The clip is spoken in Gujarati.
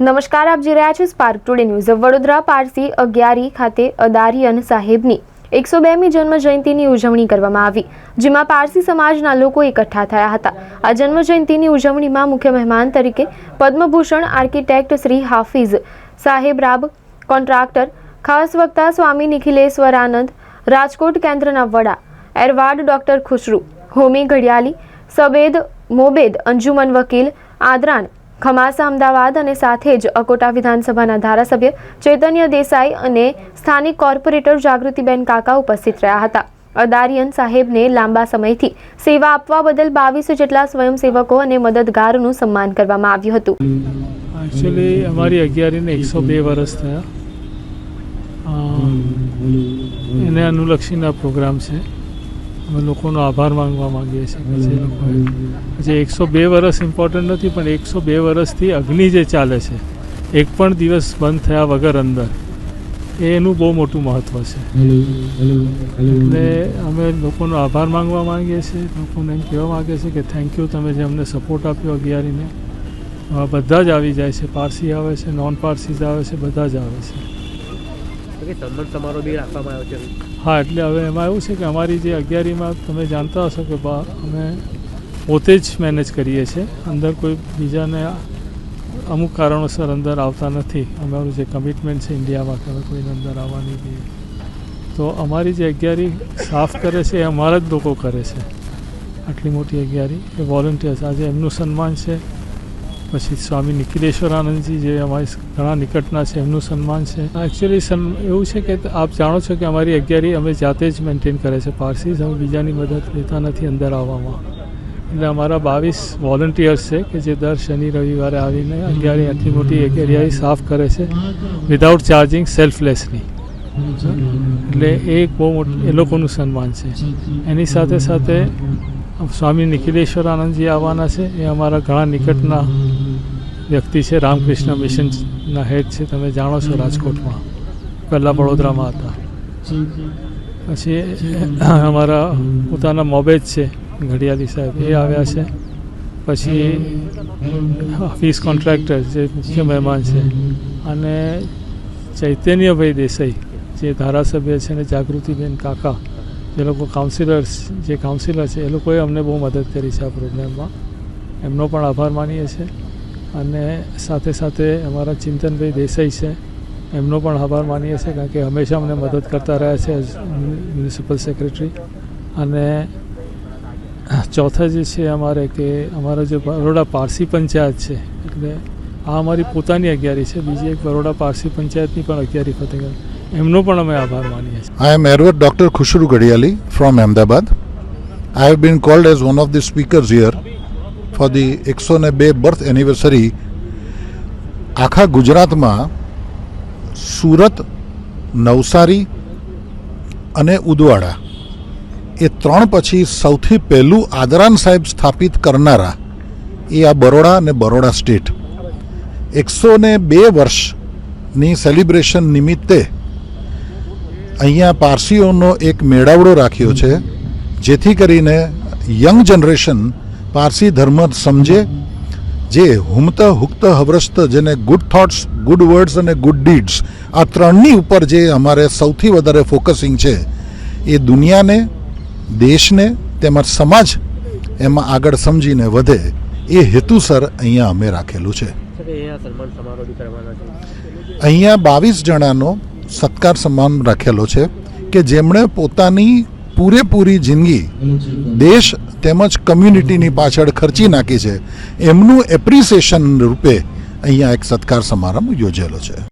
નમસ્કાર, આપ જોઈ રહ્યા છો Spark Today News Vadodara Parsi અગિયારી ખાતે અદારિયન સાહેબની એકસો બેમી જન્મ જયંતિની ઉજવણી કરવામાં આવી, જેમાં પારસી સમાજના લોકો એકઠા થયા હતા. આ જન્મ જયંતિની ઉજવણીમાં મુખ્ય મહેમાન તરીકે પદ્મભૂષણ આર્કિટેક્ટ શ્રી હાફિઝ સાહેબ રાબ, કોન્ટ્રાક્ટર, ખાસ વક્તા સ્વામી નિખિલેશ્વર આનંદ રાજકોટ કેન્દ્રના વડા એરવાડ ડોક્ટર ખુશરુ હોમી ઘડિયાલી સબેદ, મોબેદ, અંજુમન વકીલ, આદરાન ખમાસા, અમદાવાદ અને સાથે જ અકોટા વિધાનસભાના ધારાસભ્ય ચૈતન્ય દેસાઈ અને સ્થાનિક કોર્પોરેટર જાગૃતિબેન કાકા ઉપસ્થિત રહ્યા હતા. અદારિયન સાહેબને લાંબા સમયથી સેવા આપવા બદલ બાવીસ જેટલા સ્વયંસેવકો અને મદદગારનું સન્માન કરવામાં આવ્યું હતું. એકચ્યુઅલી અમારી અગિયારીને એકસો બે વર્ષ થયા. એને અનુલક્ષીના પ્રોગ્રામ છે. લોકોનો આભાર માનવા માંગીએ છીએ. પછી જે લોકોએ એકસો બે વર્ષ ઇમ્પોર્ટન્ટ નથી પણ એકસો બે વર્ષથી અગ્નિ જે ચાલે છે એક પણ દિવસ બંધ થયા વગર અંદર એ એનું બહુ મોટું મહત્ત્વ છે. એટલે અમે લોકોનો આભાર માગવા માંગીએ છીએ. લોકોને એમ કહેવા માંગીએ છીએ કે થેન્ક યુ તમે જે અમને સપોર્ટ આપ્યો અગિયારીને. બધા જ આવી જાય છે. પારસી આવે છે નોન પારસીઝ આવે છે બધા જ આવે છે. કે સન્માન બી રાખવામાં આવ્યો છે હા, એટલે હવે એમાં એવું છે કે અમારી જે અગિયારીમાં તમે જાણતા હશો કે બા, અમે પોતે જ મેનેજ કરીએ છીએ. અંદર કોઈ બીજાને અમુક કારણોસર અંદર આવતા નથી. અમારું જે કમિટમેન્ટ છે ઇન્ડિયામાં કે કોઈને અંદર આવવાની બી તો અમારી જે અગિયારી સાફ કરે છે એ અમારા જ લોકો કરે છે. આટલી મોટી અગિયારી એ વોલન્ટિયર્સ આજે એમનું સન્માન છે. પછી સ્વામી નિખિલેશ્વર આનંદજી જે અમારી ઘણા નિકટના છે, એમનું સન્માન છે. એકચ્યુઅલી એવું છે કે આપ જાણો છો કે અમારી અગિયારી અમે જાતે જ મેન્ટેન કરે છે. પારસીઝ અમે બીજાની મદદ લેતા નથી અંદર આવવામાં. એટલે અમારા બાવીસ વોલન્ટિયર્સ છે કે જે દર શનિ, રવિવારે આવીને અગિયારી આટલી મોટી એરિયા સાફ કરે છે વિધાઉટ ચાર્જિંગ સેલ્ફલેસની એટલે એ બહુ મોટું, એ લોકોનું સન્માન છે. એની સાથે સાથે સ્વામી નિખિલેશ્વર આનંદજી આવવાના છે. એ અમારા ઘણા નિકટના વ્યક્તિ છે. રામકૃષ્ણ મિશનના હેડ છે. તમે જાણો છો રાજકોટમાં. પહેલાં વડોદરામાં હતા. પછી અમારા પોતાના મોબેજ છે, ઘડિયાળી સાહેબ. એ આવ્યા છે. પછી ઓફિસ કોન્ટ્રાક્ટર જે મુખ્ય મહેમાન છે. અને ચૈતન્યભાઈ દેસાઈ, જે ધારાસભ્ય છે અને જાગૃતિબેન કાકા જે લોકો કાઉન્સિલર્સ જે કાઉન્સિલર છે, એ લોકોએ અમને બહુ મદદ કરી છે આ પ્રોગ્રામમાં એમનો પણ આભાર માનીએ છીએ અને સાથે સાથે અમારા ચિંતનભાઈ દેસાઈ છે, એમનો પણ આભાર માનીએ છીએ કારણ કે હંમેશા અમને મદદ કરતા રહ્યા છે મ્યુનિસિપલ સેક્રેટરી અને ચોથા જે છે અમારે કે અમારા જે બરોડા પારસી પંચાયત છે, એટલે આ અમારી પોતાની અગિયારી છે. બીજી એક બરોડા પારસી પંચાયતની પણ અગિયારી ફતેગઢ એમનો પણ અમે આભાર માનીએ છીએ I am Erwat Dr. Khushru Gadiali from Ahmedabad. I have been called as one of the speakers here for the 102 birth anniversary. આખા ગુજરાતમાં સુરત નવસારી અને ઉદવાડા એ ત્રણ પછી સૌથી પહેલું આદરાન સાહેબ સ્થાપિત કરનારા એ આ બરોડા અને બરોડા સ્ટેટ એકસો ને બે વર્ષની સેલિબ્રેશન નિમિત્તે અહીંયા પારસીઓનો એક મેળાવડો રાખ્યો છે જેથી કરીને યંગ જનરેશન પારસી ધર્મ સમજે જે હુમત હુક્ત હવ્રસ્ત જેને ગુડ થોટ્સ ગુડ વર્ડ્સ અને ગુડ ડીડ્સ આ ત્રણની ઉપર જે અમારે સૌથી વધારે ફોકસિંગ છે એ દુનિયાને દેશને તેમજ સમાજ એમાં આગળ સમજીને વધે એ હેતુસર અહીંયા અમે રાખેલું છે. અહીંયા બાવીસ જણાનો સત્કાર સન્માન રાખેલો છે કે જેમણે પોતાની પૂરેપૂરી જિંદગી દેશ તેમજ કમ્યુનિટીની પાછળ ખર્ચી નાખી છે. એમનું એપ્રિસિએશન રૂપે અહીંયા એક સત્કાર સમારંભ યોજેલો છે.